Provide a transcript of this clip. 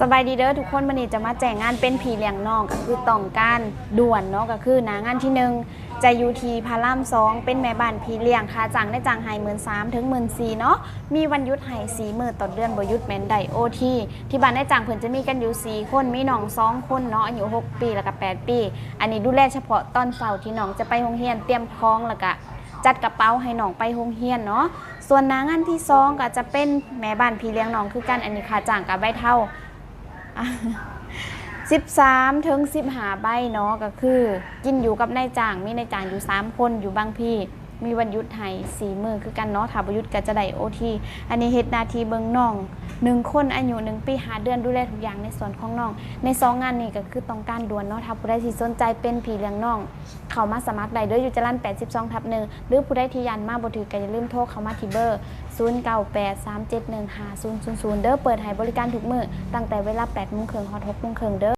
สบายดีเด้อทุกคนวันนี้จะมาแจ้งงานเป็นผีเลี้ยงน้องก็คือต้องการด่วนเนาะก็คือนางานที่หนึ่งจะอยู่ทีพารามสองเป็นแม่บ้านผีเลี้ยงค่าจ้างได้จ้างให้หมื่นสามถึงหมื่นสี่เนาะมีวันหยุดให้สีมือต่อเดือนบยุดแมนไดโอทีที่บ้านได้จ้างเพิ่นจะมีกันอยู่สี่คนมีน้องสองคนเนาะอายุหกปีแล้วก็แปดปี อันนี้ดูแลเฉพาะตอนเสาร์ที่น้องจะไปโรงเรียนเตรียมคล้องแล้วก็จัดกระเป๋าให้น้องไปโรงเรียนเนาะส่วนนางานที่สองก็จะเป็นแม่บ้านพี่เลี้ยงน้องคือกันอันนี้ค่าจ้างกับใบเท่า 13ถึง15ใบเนาะก็คือ กินอยู่กับนายจ้างมีนายจ้างอยู่ 3 คนอยู่บางพี่ มีวันยุดไห้สีมือคือกันเนาะถ้าบ่หยุดก็จะได้โอทีอันนี้เฮ็ดนาทีเบิงน้อง หนึ่งคนอายุหนึ่งปีหาเดือนดูแลทุกอย่างในส่วนของน้อง ในสองงานนี้ก็คือต้องการด่วนเนาะถ้าผู้ใดที่สนใจเป็นผีเลี้ยงน้อง เขามาสมัครได้เด้ออยู่จรัน82ทับหนึ่งหรือผู้ใดที่ยันมาบ่ถือก็อย่าลืมโทรเขามาที่เบอร์ 0983715000 เด้อเปิดให้บริการทุกมื้อตั้งแต่เวลา8:30นฮอด6:30นเด้อ